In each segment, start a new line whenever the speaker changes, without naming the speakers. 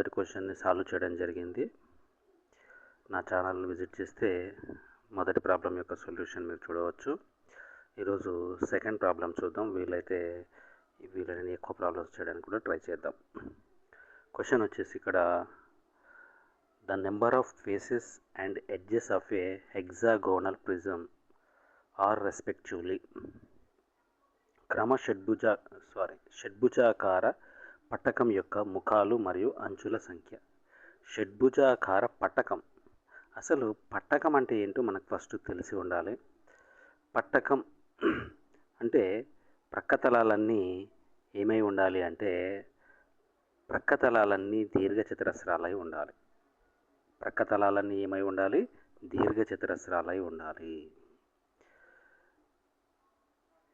మొదటి క్వశ్చన్ని సాల్వ్ చేయడం జరిగింది. నా ఛానల్ని విజిట్ చేస్తే మొదటి ప్రాబ్లం యొక్క సొల్యూషన్ మీరు చూడవచ్చు. ఈరోజు సెకండ్ ప్రాబ్లం చూద్దాం. వీలైతే వీలైన ఎక్కువ ప్రాబ్లమ్స్ చేయడానికి కూడా ట్రై చేద్దాం. క్వశ్చన్ వచ్చేసి ఇక్కడ the number of faces and edges of a hexagonal prism are respectively. క్రమ షడ్భుజ సారీ షడ్భుజాకార పట్టకం యొక్క ముఖాలు మరియు అంచుల సంఖ్య. షడ్భుజాకార పట్టకం అసలు పట్టకం అంటే ఏంటో మనకు ఫస్ట్ తెలిసి ఉండాలి. పట్టకం అంటే ప్రక్కతలాలన్నీ ఏమై ఉండాలి అంటే ప్రక్కతలాలన్నీ దీర్ఘచతురస్రాలై ఉండాలి. ప్రక్కతలాలన్నీ ఏమై ఉండాలి? దీర్ఘచతురస్రాలై ఉండాలి.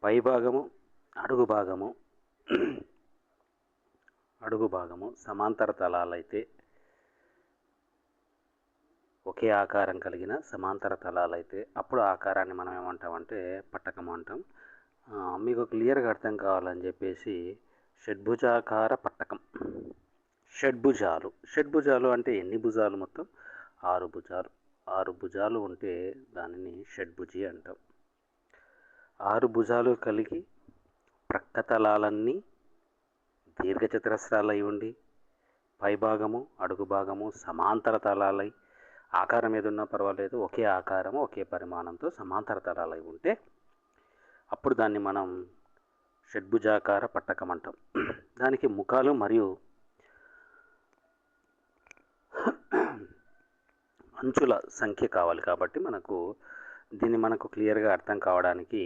పై భాగము అడుగు భాగము అడుగు భాగము సమాంతర తలాలైతే ఒకే ఆకారం కలిగిన సమాంతర తలాలైతే అప్పుడు ఆకారాన్ని మనం ఏమంటామంటే పట్టకం అంటాం. మీకు క్లియర్గా అర్థం కావాలని చెప్పేసి షడ్భుజాకార పట్టకం. షడ్భుజాలు. షడ్భుజాలు అంటే ఎన్ని భుజాలు మొత్తం? ఆరు భుజాలు. ఆరు భుజాలు ఉంటే దానిని షడ్భుజి అంటాం. ఆరు భుజాలు కలిగి ప్రక్క తలాలన్నీ దీర్ఘచతురస్రాలై ఉండి పైభాగము అడుగు భాగము సమాంతర తలాలై ఆకారం ఏదున్నా పర్వాలేదు ఒకే ఆకారము ఒకే పరిమాణంతో సమాంతర తలాలై ఉంటే అప్పుడు దాన్ని మనం షడ్భుజాకార పట్టకం అంటాం. దానికి ముఖాలు మరియు అంచుల సంఖ్య కావాలి కాబట్టి మనకు దీన్ని మనకు క్లియర్గా అర్థం కావడానికి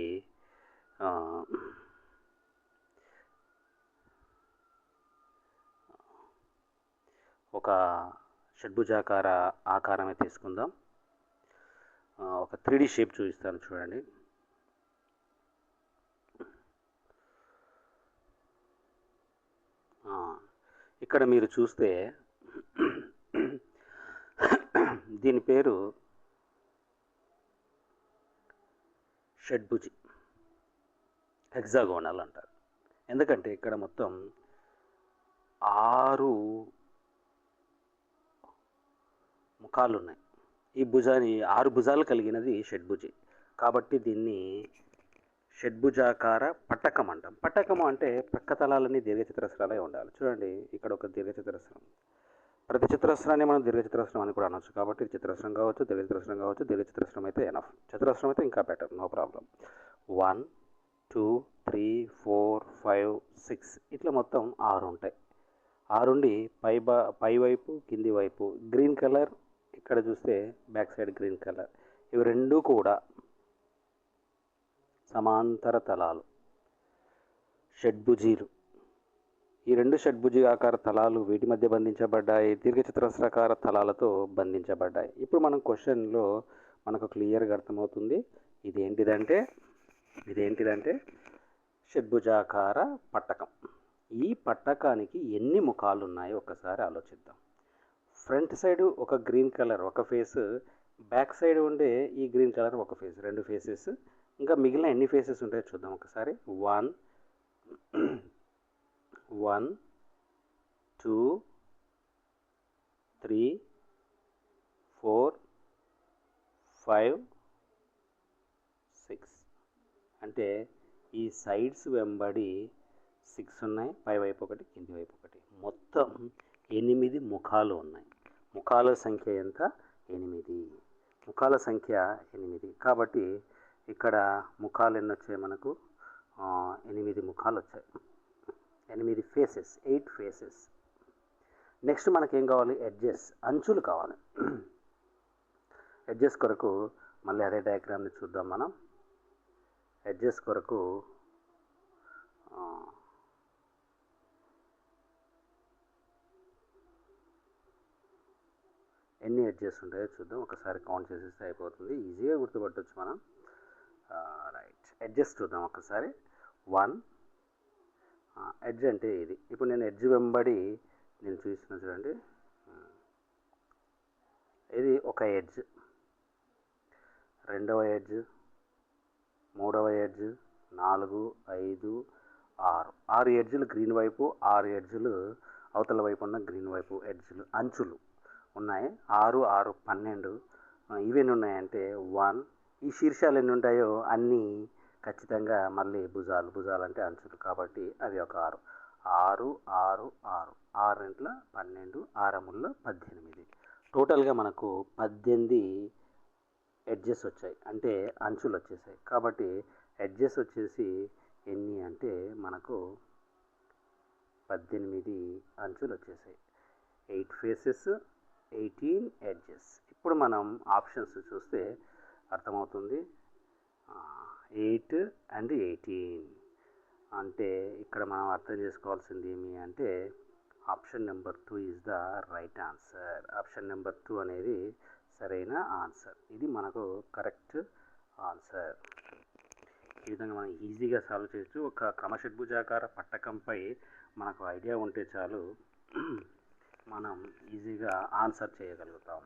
ఒక షడ్భుజాకార ఆకారమే తీసుకుందాం. ఒక త్రీ షేప్ చూపిస్తాను చూడండి. ఇక్కడ మీరు చూస్తే దీని పేరు షడ్భుజి హెగ్జాగోనల్ అంటారు. ఎందుకంటే ఇక్కడ మొత్తం ఆరు కాళ్ళు ఉన్నాయి ఈ భుజాన్ని ఆరు భుజాలు కలిగినది షడ్భుజి. కాబట్టి దీన్ని షడ్భుజాకార పట్టకం అంటాం. పట్టకం అంటే ప్రక్కతలాలన్నీ దీర్ఘచతురస్రాలే ఉండాలి. చూడండి ఇక్కడ ఒక దీర్ఘచతురస్రం. ప్రతి చిత్రస్రాన్ని మనం దీర్ఘచతురస్రం అని కూడా అనొచ్చు. కాబట్టి చిత్రస్రం కావచ్చు దీర్ఘచతురస్రం కావచ్చు దీర్ఘచతురస్రం అయితే ఎనఫ్ చతురస్రం అయితే ఇంకా better no problem one two three four five six ఇట్లా మొత్తం ఆరు ఉంటాయి ఆరుండి పై బా పై వైపు కింది వైపు. గ్రీన్ కలర్ ఇక్కడ చూస్తే బ్యాక్ సైడ్ గ్రీన్ కలర్. ఇవి రెండు కూడా సమాంతర తలాలు. షడ్భుజీలు ఈ రెండు షడ్భుజి ఆకార తలాలు వీటి మధ్య బంధించబడ్డాయి. దీర్ఘచతురస్రాకార తలాలతో బంధించబడ్డాయి. ఇప్పుడు మనం క్వశ్చన్లో మనకు క్లియర్గా అర్థమవుతుంది. ఇదేంటిదంటే ఇదేంటిదంటే షడ్భుజాకార పట్టకం. ఈ పట్టకానికి ఎన్ని ముఖాలు ఉన్నాయో ఒక్కసారి ఆలోచిద్దాం. ఫ్రంట్ సైడ్ ఒక గ్రీన్ కలర్ ఒక ఫేస్ బ్యాక్ సైడ్ ఉండే ఈ గ్రీన్ కలర్ ఒక ఫేస్ రెండు ఫేసెస్. ఇంకా మిగిలిన ఎన్ని ఫేసెస్ ఉంటాయో చూద్దాం ఒకసారి. One one two three four five six. అంటే ఈ సైడ్స్ వెంబడి సిక్స్ ఉన్నాయి పై వైపు ఒకటి కింది వైపు ఒకటి. మొత్తం ఎనిమిది ముఖాలు ఉన్నాయి. ముఖాల సంఖ్య ఎంత? ఎనిమిది. ముఖాల సంఖ్య ఎనిమిది. కాబట్టి ఇక్కడ ముఖాలు ఎన్ని వచ్చాయి మనకు ఎనిమిది ముఖాలు వచ్చాయి. ఎనిమిది ఫేసెస్ ఎయిట్ ఫేసెస్ నెక్స్ట్ మనకేం కావాలి? ఎడ్జెస్ అంచులు కావాలి. ఎడ్జెస్ కొరకు మళ్ళీ అదే డయాగ్రామ్ని చూద్దాం మనం. ఎడ్జెస్ కొరకు ఎన్ని ఎడ్జెస్ ఉంటాయో చూద్దాం. ఒకసారి కౌంట్ చేసేస్తే అయిపోతుంది. ఈజీగా గుర్తుపట్టవచ్చు మనం. రైట్ ఎడ్జెస్ చూద్దాం ఒకసారి వన్ ఎడ్జ్ అంటే ఇది ఇప్పుడు నేను ఎడ్జ్ వెంబడి నేను చూస్తున్నా చూడండి. ఇది ఒక ఎడ్జ్ రెండవ ఎడ్జ్ మూడవ ఎడ్జ్ నాలుగు ఐదు ఆరు. ఆరు ఎడ్జ్లు గ్రీన్ వైపు ఆరు ఎడ్జ్లు అవతల వైపు ఉన్న గ్రీన్ వైపు ఎడ్జ్లు అంచులు. ఉన్నాయి. ఆరు ఆరు పన్నెండు ఇవన్నీ ఉన్నాయంటే వన్. ఈ శీర్షాలు ఎన్ని ఉంటాయో అన్నీ ఖచ్చితంగా మళ్ళీ భుజాలు భుజాలు అంటే అంచులు కాబట్టి అవి ఒక ఆరు. ఆరు ఆరు ఆరు. ఆరింట్ల పన్నెండు ఆరముల్లో పద్దెనిమిది. టోటల్గా మనకు పద్దెనిమిది ఎడ్జెస్ వచ్చాయి. అంటే అంచులు వచ్చేసాయి. కాబట్టి ఎడ్జెస్ వచ్చేసి ఎన్ని అంటే మనకు పద్దెనిమిది అంచులు వచ్చేసాయి. Eight faces eighteen edges. ఇప్పుడు మనం ఆప్షన్స్ చూస్తే అర్థమవుతుంది. Eight and eighteen. అంటే ఇక్కడ మనం అర్థం చేసుకోవాల్సింది ఏమి అంటే option number two is the right answer option number two అనేది సరైన ఆన్సర్. ఇది మనకు కరెక్ట్ ఆన్సర్. ఈ విధంగా మనం ఈజీగా సాల్వ్ చేయొచ్చు. ఒక క్రమషడ్భుజాకార పట్టకంపై మనకు ఐడియా ఉంటే చాలు. మనం ఈజీగా ఆన్సర్ చేయగలుగుతాం.